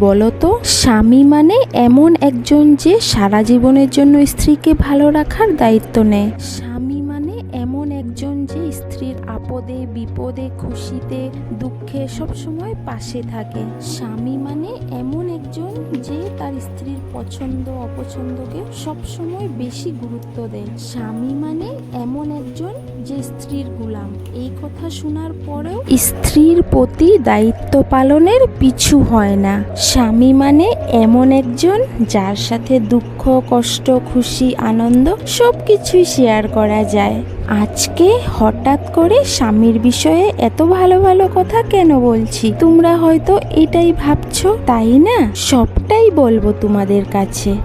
বলো বলতো? স্বামী মানে এমন একজন যে সারা জীবনের জন্য স্ত্রীকে ভালো রাখার দায়িত্ব নেয়। স্বামী মানে এমন একজন যে স্ত্রীর আপদে, বিপদে, খুশিতে, দুঃখে সবসময় পাশে থাকে। স্বামী মানে এমন একজন যে তার স্ত্রীর পছন্দ, অপছন্দকে সবসময় বেশি গুরুত্ব দেয়। স্বামী মানে এমন একজন যে স্ত্রীর গুলাম। এই কথা শোনার পরেও স্ত্রীর প্রতি দায়িত্ব পালনের পিছু হয় না। স্বামী মানে এমন একজন যার সাথে দুঃখ, কষ্ট, খুশি, আনন্দ সব কিছুই শেয়ার করা যায়। আজকে হঠাৎ করে স্বামীর বিষয়ে এত ভালো ভালো কথা কেন বলছি? তোমরা হয়তো এটাই ভাবছ, তাই না? সবটাই বলব তোমাদের কাছে।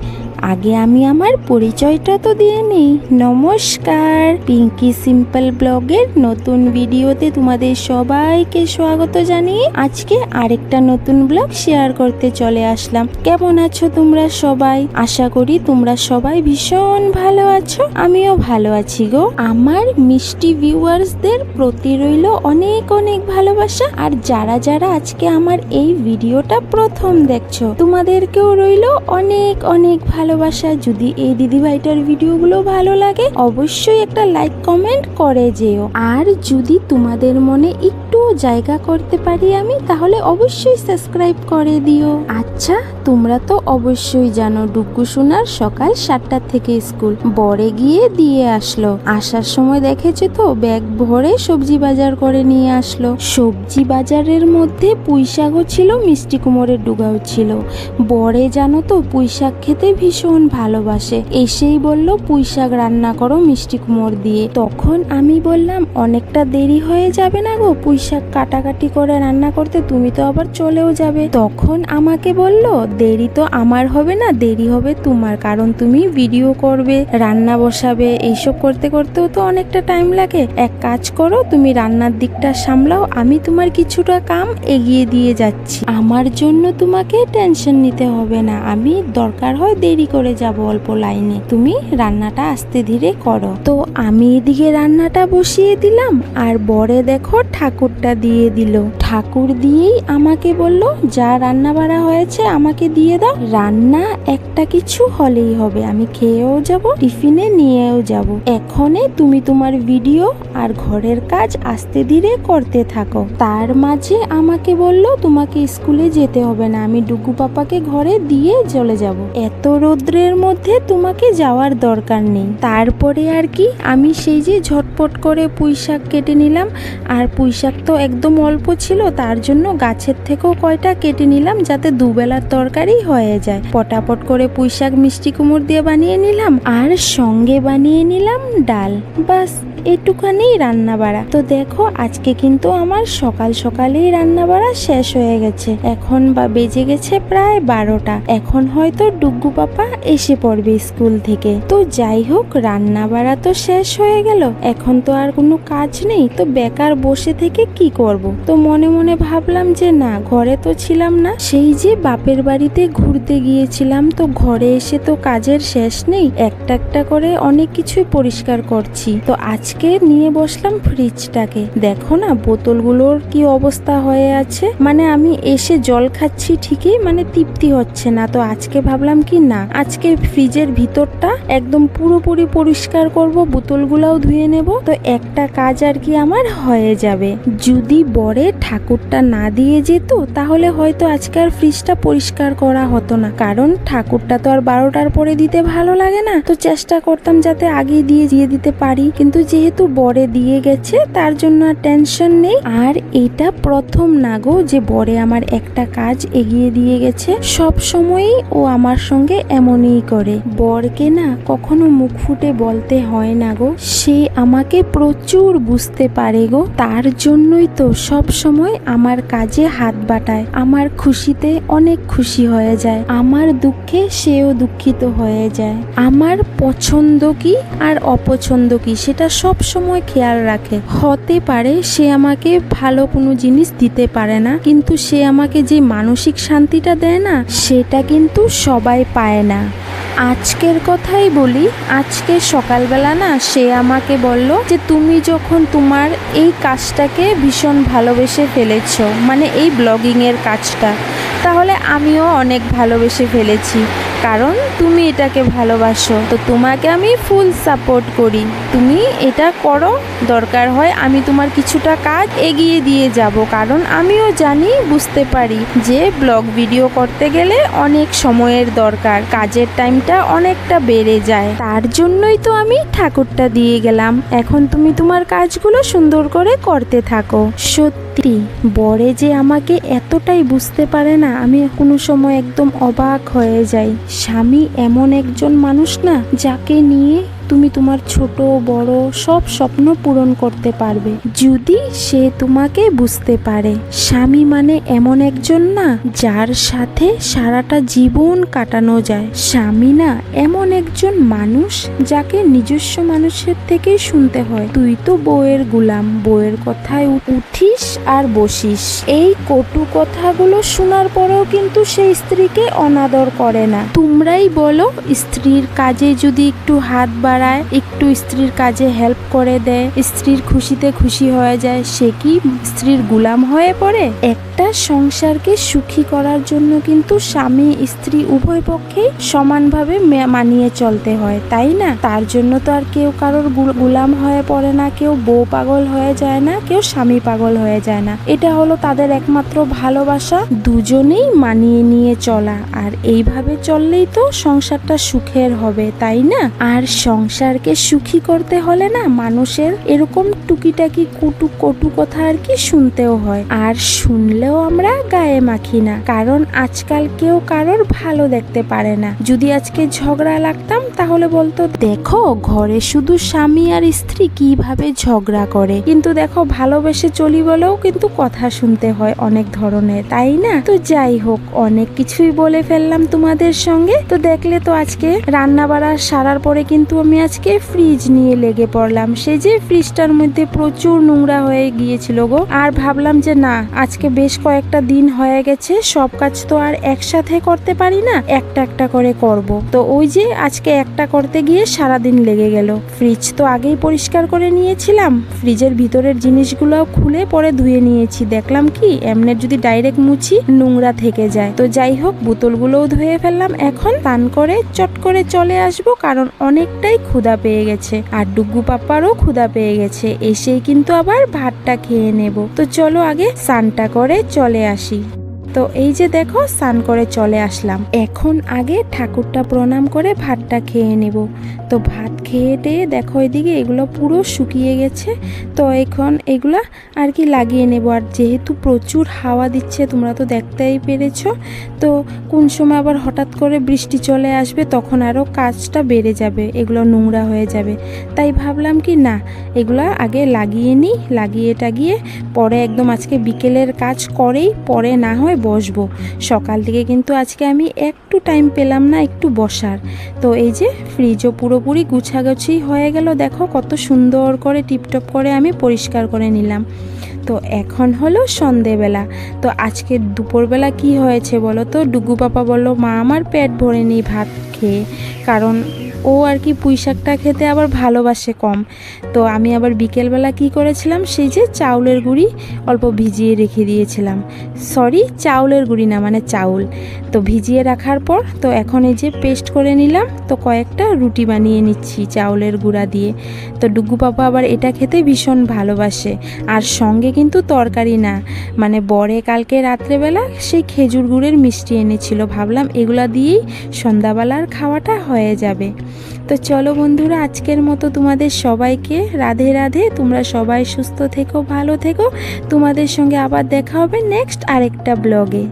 আগে আমি আমার পরিচয়টা তো দিয়ে নিই। নমস্কার। পিঙ্কি সিম্পল ব্লগের নতুন ভিডিওতে তোমাদের সবাইকে স্বাগত জানিয়ে আজকে আরেকটা নতুন ব্লগ শেয়ার করতে চলে আসলাম। কেমন আছো তোমরা সবাই? আশা করি তোমরা সবাই ভীষণ ভালো আছো। আমিও ভালো আছি গো। আমার মিষ্টি ভিউয়ার্সদের প্রতি রইল অনেক অনেক ভালোবাসা। আর যারা যারা আজকে আমার এই ভিডিওটা প্রথম দেখছ, তোমাদেরকেও রইল অনেক অনেক ভালোবাসা। যদি এই দিদিভাইটার ভিডিওগুলো ভালো লাগে, অবশ্যই একটা লাইক কমেন্ট করে যেও। আর যদি তোমাদের মনে একটু জায়গা করতে পারি আমি, তাহলে অবশ্যই সাবস্ক্রাইব করে দিও। আচ্ছা তোমরা তো অবশ্যই জানো ডুগ্গু সোনার সকাল সাতটা থেকে স্কুল। বরে গিয়ে দিয়ে আসলো। আসার সময় দেখেছ তো, ব্যাগ ভরে সবজি বাজার করে নিয়ে আসলো। সবজি বাজারের মধ্যে পুঁইশাকও ছিল, মিষ্টি কুমোরের ডুগাও ছিল। বরে জানো তো, পুঁইশাক খেতে ভীষণ ভালোবাসে। এসেই বলল, পুঁইশাক রান্না করো মিষ্টি কুমোর দিয়ে। তখন আমি বললাম, অনেকটা দেরি হয়ে যাবে না গো পুঁই শাক কাটাকাটি করে রান্না করতে তুমি তো আবার চলেও যাবে। তখন আমাকে বলল, দেরি তো আমার হবে না, দেরি হবে তোমার, কারণ তুমি ভিডিও করবে, রান্না বসাবে, এইসব করতে করতেও তো অনেকটা টাইম লাগে। এক কাজ করো, তুমি রান্নার দিকটা সামলাও, আমি তোমার কিছুটা কাম এগিয়ে দিয়ে যাচ্ছি। আমার জন্য তোমাকে টেনশন নিতে হবে না, আমি দরকার হয় দেরি করে যাব অল্প লাইনে তুমি রান্নাটা আস্তে ধীরে করো। তো আমি এদিকে রান্নাটা বসিয়ে দিলাম, আর বরে দেখো ঠাকুরটা দিয়ে দিল। ঠাকুর দিয়েই আমাকে বলল, যা রান্না বাড়া হয়েছে আমাকে দিয়ে দাও। রান্না একটা কিছু হলেই হবে। আমি খেয়েও যাব, টিফিনে নিয়েও যাব। এখনে তুমি তোমার ভিডিও আর ঘরের কাজ আস্তে ধীরে করতে থাকো। তার মাঝে আমাকে বলল, তোমাকে স্কুলে যেতে হবে না। আমি ডুগু পাপাকে ঘরে দিয়ে চলে যাব। এত রৌদ্রের মধ্যে তোমাকে যাওয়ার দরকার নেই। তারপরে আর কি, আমি সেই যে ঝটপট করে পুঁই শাক কেটে নিলাম আর পুঁই শাক তো একদম অল্প ছিল, তার জন্য গাছের থেকেও কয়টা কেটে নিলাম যাতে দুবেলার তরকারি হয়ে যায়। পটাপট করে পুঁই শাক মিষ্টি কুমড় দিয়ে বানিয়ে নিলাম আর সঙ্গে বানিয়ে নিলাম ডাল। বাস, এটুখানি রান্না বাড়া তো দেখো, আজকে কিন্তু আমার সকাল সকালেই রান্না বাড়া শেষ হয়ে গেছে। এখন বা, বেজে গেছে প্রায় বারোটা। এখন হয়তো ডুগ্গু পাপা এসে পড়বে স্কুল থেকে। তো যাই হোক রান্না বাড়া তো শেষ হয়ে গেল। এখন তো আর কোনো কাজ নেই। তো বেকার বসে থেকে কি করব? তো মনে মনে ভাবলাম যে না, ঘরে তো ছিলাম না। সেই যে বাপের বাড়িতে ঘুরতে গিয়েছিলাম, তো ঘরে এসে তো কাজের শেষ নেই। একটা একটা করে অনেক কিছুই পরিষ্কার করছি। তো আজকে নিয়ে বসলাম ফ্রিজটাকে। দেখো না, বোতলগুলোর কি অবস্থা হয়ে আছে। মানে আমি এসে জল খাচ্ছি ঠিকই মানে তৃপ্তি হচ্ছে না। তো আজকে ভাবলাম কি না, আজকে ফ্রিজের ভিতরটা একদম পুরোপুরি পরিষ্কার করব, বোতলগুলাও ধুয়ে নেব। তো একটা কাজ আর কি আমার হয়ে যাবে। যদি বরে ঠাকুরটা না দিয়ে যেত, তাহলে হয়তো আজকে আর ফ্রিজটা পরিষ্কার করা হতো না। কারণ ঠাকুরটা তো আর বারোটার পরে দিতে ভালো লাগে না। তো চেষ্টা করতাম যাতে আগে দিয়ে দিয়ে দিতে পারি। কিন্তু যেহেতু বরে দিয়ে গেছে, তার জন্য আর টেনশন নেই। আর এটা প্রথম না গো যে বরে আমার একটা কাজ এগিয়ে দিয়ে গেছে। সব সময়ই ও আমার সঙ্গে এমনই করে। বরকে না কখনো মুখ ফুটে বলতে হয় না গো। সে আমাকে প্রচুর বুঝতে পারে গো। তার জন্যই তো সব সময় আমার কাজে হাত বাটায়। আমার খুশিতে অনেক খুশি হয়ে যায়। আমার দুঃখে সেও দুঃখিত হয়ে যায়। আমার পছন্দ কি আর অপছন্দ কি সেটা সব সময় খেয়াল রাখে। হতে পারে সে আমাকে ভালো কোনো জিনিস দিতে পারে না, কিন্তু সে আমাকে যে মানসিক শান্তিটা দেয় না, সেটা কিন্তু সবাই পায় না। আজকের কথাই বলি, আজকে সকালবেলা না সে আমাকে বলল যে তুমি যখন তোমার এই কাজটাকে ভীষণ ভালোবেসে ফেলেছ মানে এই ব্লগিংয়ের কাজটা, তাহলে আমিও অনেক ভালোবেসে ফেলেছি। কারণ তুমি এটাকে ভালোবাসো। তো তোমাকে আমি ফুল সাপোর্ট করি। তুমি এটা করো, দরকার হয় আমি তোমার কিছুটা কাজ এগিয়ে দিয়ে যাব। কারণ আমিও জানি, বুঝতে পারি যে ব্লগ ভিডিও করতে গেলে অনেক সময়ের দরকার, কাজের টাইমটা অনেকটা বেড়ে যায়। তার জন্যই তো আমি ঠাকুরটা দিয়ে গেলাম। এখন তুমি তোমার কাজগুলো সুন্দর করে করতে থাকো। সত্যি বরে যে আমাকে এতটাই বুঝতে পারে না, আমি কোনো সময় একদম অবাক হয়ে যাই। স্বামী এমন একজন মানুষ না, যাকে নিয়ে তুমি তোমার ছোট, বড় সব স্বপ্ন পূরণ করতে পারবে। যদি সে তোমাকে বুঝতে পারে, স্বামী মানে এমন একজন না, যার সাথে সারাটা জীবন কাটানো যায়। স্বামী না, এমন একজন মানুষ যাকে নিজস্ব মানুষের থেকেই শুনতে হয়। তুই তো বউয়ের গুলাম, বউয়ের কথায় উঠিস আর বসিস। এই কটু কথাগুলো শোনার পরেও কিন্তু সেই স্ত্রীকে অনাদর করে না। তোমরাই বলো, স্ত্রীর কাজে যদি একটু হাত বাড়ায় একটু স্ত্রীর কাজে হেল্প করে দেয়। স্ত্রীর খুশিতে খুশি হয়ে যায়। সে কি স্ত্রীর গুলাম হয়ে পড়ে? একটা সংসারকে সুখী করার জন্য কিন্তু স্বামী, স্ত্রী উভয় পক্ষেই সমানভাবে মানিয়ে চলতে হয়, তাই না? তার জন্য তো আর কেউ কারোর গুলাম হয়ে পড়ে না, কেউ বউ পাগল হয়ে যায় না, কেউ স্বামী পাগল হয়ে যায় না। এটা হলো তাদের একমাত্র ভালোবাসা, দুজনেই মানিয়ে নিয়ে চলা। আর এইভাবে চললেই তো সংসারটা সুখের হবে, তাই না? আর সংসারকে সুখী করতে হলে না মানুষের এরকম টুকিটাকি কুটু কটু কথা আর কি শুনতেও হয়। আর শুনলেও আমরা গায়ে মাখি না, কারণ আজকাল কেউ কারোর ভালো দেখতে পারে না। যদি আজকে ঝগড়া লাগতাম, তাহলে বলতো, দেখো, ঘরে শুধু স্বামী আর স্ত্রী, কীভাবে ঝগড়া করে? কিন্তু দেখো, ভালোবেসে চলি বলেও কিন্তু কথা শুনতে হয় অনেক ধরনের, তাই না? তো যাই হোক, অনেক কিছুই বলে ফেললাম তোমাদের সঙ্গে। তো দেখলে তো আজকে রান্না বাড়া সারার পরে কিন্তু আমি আজকে ফ্রিজ নিয়ে লেগে পড়লাম। সে যে ফ্রিজটার মধ্যে প্রচুর নোংরা হয়ে গিয়েছিল গো। আর ভাবলাম যে না, আজকে বেশ কয়েকটা দিন হয়ে গেছে, সব কাজ তো আর একসাথে করতে পারি না, একটা একটা করে করব। তো ওই যে আজকে একটা করতে গিয়ে সারা দিন লেগে গেল। ফ্রিজ তো আগেই পরিষ্কার করে নিয়েছিলাম, ফ্রিজের ভিতরের জিনিসগুলো খুলে পরে ধুয়ে নিয়েছি। দেখলাম কি, এমনি যদি ডাইরেক্ট মুছি, নোংরা থেকে যায়। তো যাই হোক, বোতলগুলোও ধুয়ে ফেললাম। এখন পান করে চট করে চলে আসব, কারণ অনেকটাই ক্ষুধা পেয়ে গেছে। আর ডুগু পাপ্পারও ক্ষুধা পেয়ে গেছে, এসেই কিন্তু আবার ভাতটা খেয়ে নেব। তো চলো আগে স্নানটা করে চলে আসি। তো এই যে দেখো, স্নান করে চলে আসলাম। এখন আগে ঠাকুরটা প্রণাম করে ভাতটা খেয়ে নেব। তো ভাত খেয়ে টেয়ে দেখো এদিকে এগুলো পুরো শুকিয়ে গেছে। তো এখন এগুলা আর কি লাগিয়ে নেব। আর যেহেতু প্রচুর হাওয়া দিচ্ছে, তোমরা তো দেখতেই পেরেছ, তো কোন সময় আবার হঠাৎ করে বৃষ্টি চলে আসবে, তখন আরও কাজটা বেড়ে যাবে, এগুলো নোংরা হয়ে যাবে। তাই ভাবলাম কি, না, এগুলো আগে লাগিয়ে নিই, লাগিয়ে টাগিয়ে পরে একদম আজকে বিকেলের কাজ করেই, পরে না হয় বসবো। সকাল থেকে কিন্তু আজকে আমি একটু টাইম পেলাম না একটু বসার। তো এই যে ফ্রিজও পুরোপুরি গুছাগুছি হয়ে গেল, দেখো কত সুন্দর করে টিপটপ করে আমি পরিষ্কার করে নিলাম। তো এখন হলো সন্ধেবেলা। তো আজকে দুপুরবেলা কি হয়েছে বলো তো? ডুগু পাপা বলল, মা, আমার পেট ভরেনি ভাত খেয়ে। কারণ ও আর কি পুঁই শাকটা খেতে আবার ভালোবাসে কম। তো আমি আবার বিকেলবেলা কি করেছিলাম? সেই যে চাউলের গুঁড়ি অল্প ভিজিয়ে রেখে দিয়েছিলাম। সরি চাউলের গুঁড়ি না মানে চাউল। তো ভিজিয়ে রাখার পর, তো এখন এই যে পেস্ট করে নিলাম, তো কয়েকটা রুটি বানিয়ে নিচ্ছি চাউলের গুঁড়া দিয়ে। তো ডুগু পাপা আবার এটা খেতে ভীষণ ভালোবাসে। আর সঙ্গে কিন্তু তরকারি না মানে বরে কালকে রাত্রেবেলা সেই খেজুর গুড়ের মিষ্টি এনেছিল। ভাবলাম এগুলা দিয়েই সন্ধ্যাবেলার খাওয়াটা হয়ে যাবে। তো চলো বন্ধুরা, আজকের মতো তোমাদের সবাইকে রাধে রাধে। তোমরা সবাই সুস্থ থেকো, ভালো থেকো। তোমাদের সঙ্গে আবার দেখা হবে নেক্সট আরেকটা ব্লগে